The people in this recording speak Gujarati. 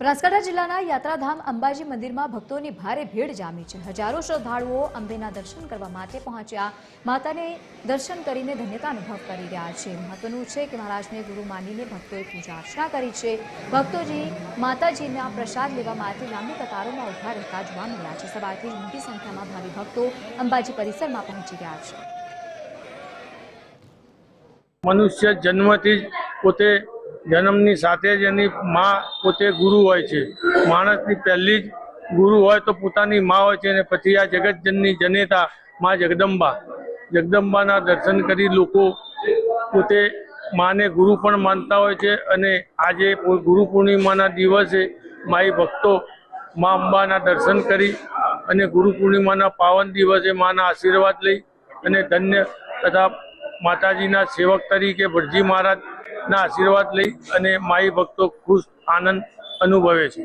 બનાસકાંઠા જિલ્લાના યાત્રાધામ અંબાજી મંદિરમાં ભક્તોની ભારે ભીડ જામી છે. હજારો શ્રદ્ધાળુઓ અંબેના દર્શન કરવા માટે પહોંચ્યા. માતાને દર્શન કરીને ધન્યતા અનુભવ કરી રહ્યા છે. મહત્વનું છે કે મહારાજને ગુરુ માનીને ભક્તોએ પૂજા અર્ચના કરી છે. ભક્તોજી માતાજીના પ્રસાદ લેવા માટે લાંબી કતારોમાં ઊભા રહેતા જોવા મળ્યા છે. સવારથી મોટી સંખ્યામાં ભાવિ ભક્તો અંબાજી પરિસરમાં પહોંચી ગયા છે. મનુષ્ય જન્મથી પોતે જન્મની સાથે જ એની મા પોતે ગુરુ હોય છે. માણસની પહેલી જ ગુરુ હોય તો પોતાની મા હોય છે અને પછી આ જગતજનની જનેતા મા જગદંબા. જગદંબાના દર્શન કરી લોકો પોતે માને ગુરુ પણ માનતા હોય છે અને આજે ગુરુ પૂર્ણિમાના દિવસે માઈ ભક્તો મા અંબાના દર્શન કરી અને ગુરુ પૂર્ણિમાના પાવન દિવસે માના આશીર્વાદ લઈ અને ધન્ય તથા માતાજીના સેવક તરીકે ભટજી મહારાજના આશીર્વાદ લઈ અને માઈ ભક્તો ખુશ આનંદ અનુભવે છે.